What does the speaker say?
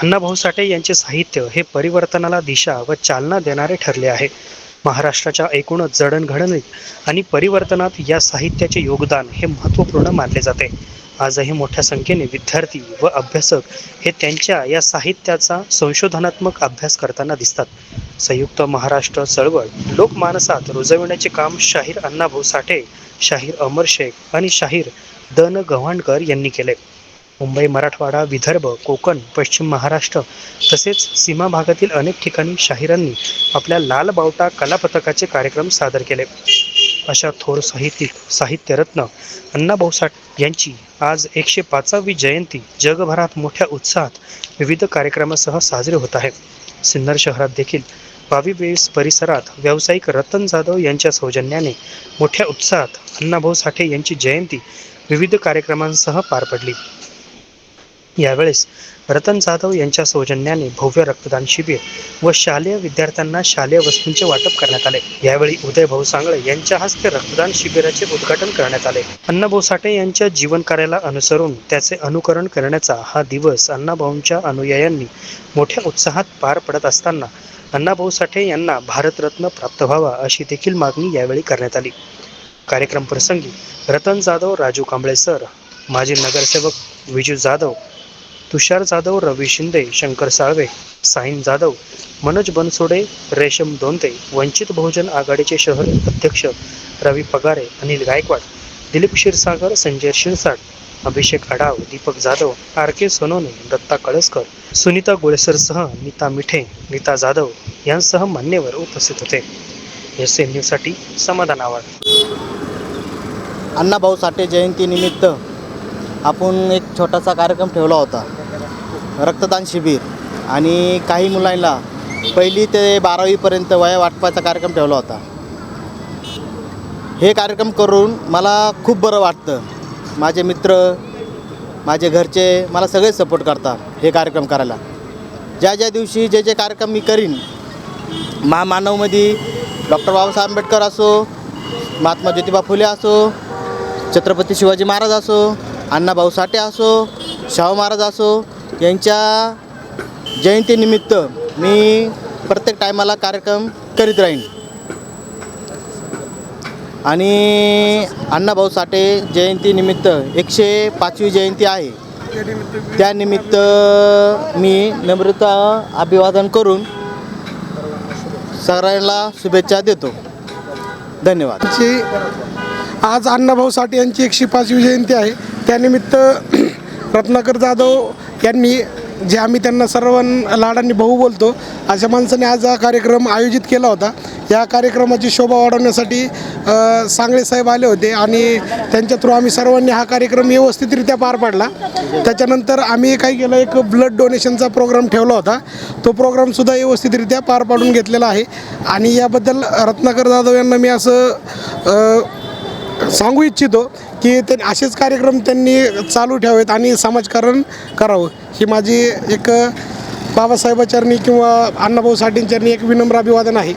अण्णाभाऊ साठे यांचे साहित्य हे परिवर्तनाला दिशा व चालना देणारे ठरले आहे. महाराष्ट्राच्या एकूणच जडणघडणीत आणि परिवर्तनात या साहित्याचे योगदान हे महत्त्वपूर्ण मानले जाते. आजही मोठ्या संख्येने विद्यार्थी व अभ्यासक हे त्यांच्या या साहित्याचा संशोधनात्मक अभ्यास करताना दिसतात. संयुक्त महाराष्ट्र चळवळ लोकमानसात रुजविण्याचे काम शाहीर अण्णाभाऊ साठे शाहीर अमर शेख आणि शाहीर दन गव्हाणकर यांनी केले. मुंबई मराठवाडा विदर्भ कोकण पश्चिम महाराष्ट्र तसेच सीमा भागातील अनेक ठिकाणी शाहिरांनी आपल्या लाल बावटा कलापथकाचे कार्यक्रम सादर केले. अशा थोर साहित्यिक साहित्यरत्न अण्णाभाऊ साठ यांची आज एकशे पाचावी जयंती जगभरात मोठ्या उत्साहात विविध कार्यक्रमासह साजरी होत आहे. सिन्नर शहरात देखील वावी परिसरात व्यावसायिक रतन जाधव यांच्या सौजन्याने मोठ्या उत्साहात अण्णाभाऊ साठे यांची जयंती विविध कार्यक्रमांसह पार पडली. यावेळेस रतन जाधव यांच्या सौजन्याने भव्य रक्तदान शिबिर व शालेय विद्यार्थ्यांना शालेय वस्तूंचे वाटप करण्यात आले. यावेळी उदय भाऊ सांगळे यांच्या हस्ते रक्तदान शिबिराचे उद्घाटन करण्यात आले. अण्णाभाऊ साठे यांच्या जीवन कार्याला अनुसरून त्याचे अनुकरण करण्याचा हा दिवस अण्णाभाऊंच्या अनुयायांनी मोठ्या उत्साहात पार पडत असताना अण्णाभाऊ साठे यांना भारतरत्न प्राप्त व्हावा अशी देखील मागणी यावेळी करण्यात आली. कार्यक्रम प्रसंगी रतन जाधव राजू कांबळे सर माजी नगरसेवक विजू जाधव तुषार जाधव रवी शिंदे शंकर साळवे साईन जाधव मनोज बनसोडे रेशम दोंते वंचित बहुजन आघाडीचे शहर अध्यक्ष रवी पगारे अनिल गायकवाड दिलीप क्षीरसागर संजय शिरसाट अभिषेक आढाव दीपक जाधव आर के सोनोने दत्ता कळसकर सुनीता गोळेसरसह नीता मिठे नीता जाधव यांसह मान्यवर उपस्थित होते. एस एन न्यूजसाठी समाधान आवाड अण्णाभाऊ साठे जयंतीनिमित्त आपण एक छोटासा कार्यक्रम ठेवला होता. रक्तदान शिबिर आणि काही मुलांना पहिली ते बारावीपर्यंत वया वाटपाचा कार्यक्रम ठेवला होता. हे कार्यक्रम करून मला खूप बरं वाटतं. माझे मित्र माझे घरचे मला सगळे सपोर्ट करतात हे कार्यक्रम करायला. ज्या ज्या दिवशी जे जे कार्यक्रम मी करीन महामानवमध्ये डॉक्टर बाबासाहेब आंबेडकर असो महात्मा ज्योतिबा फुले असो छत्रपती शिवाजी महाराज असो अण्णाभाऊ साठे असो शाहू महाराज असो यांच्या जयंतीनिमित्त मी प्रत्येक टायमाला कार्यक्रम करीत राहीन. आणि अण्णाभाऊ साठे जयंतीनिमित्त एकशे पाचवी जयंती आहे. त्यानिमित्त मी नम्रता अभिवादन करून सगळ्यांना शुभेच्छा देतो. धन्यवाद. आज अण्णाभाऊ साठे यांची एकशे पाचवी जयंती आहे. त्यानिमित्त रत्नाकर जाधव यांनी जे आम्ही त्यांना सर्व लाडांनी भाऊ बोलतो अशा माणसाने आज हा कार्यक्रम आयोजित केला होता. या कार्यक्रमाची शोभा वाढवण्यासाठी सांगळे साहेब आले होते आणि त्यांच्या थ्रू आम्ही सर्वांनी हा कार्यक्रम व्यवस्थितरित्या पार पाडला. त्याच्यानंतर आम्ही काय केलं एक ब्लड डोनेशनचा प्रोग्राम ठेवला होता. तो प्रोग्रामसुद्धा व्यवस्थितरित्या पार पाडून घेतलेला आहे. आणि याबद्दल रत्नाकर जाधव यांना मी असं सांगू इच्छितो की ते असेच कार्यक्रम त्यांनी चालू ठेवावेत आणि समाजकारण करावं. ही माझी एक बाबासाहेबाचरणी किंवा अण्णाभाऊ साठेंचरणी एक विनम्र अभिवादन आहे.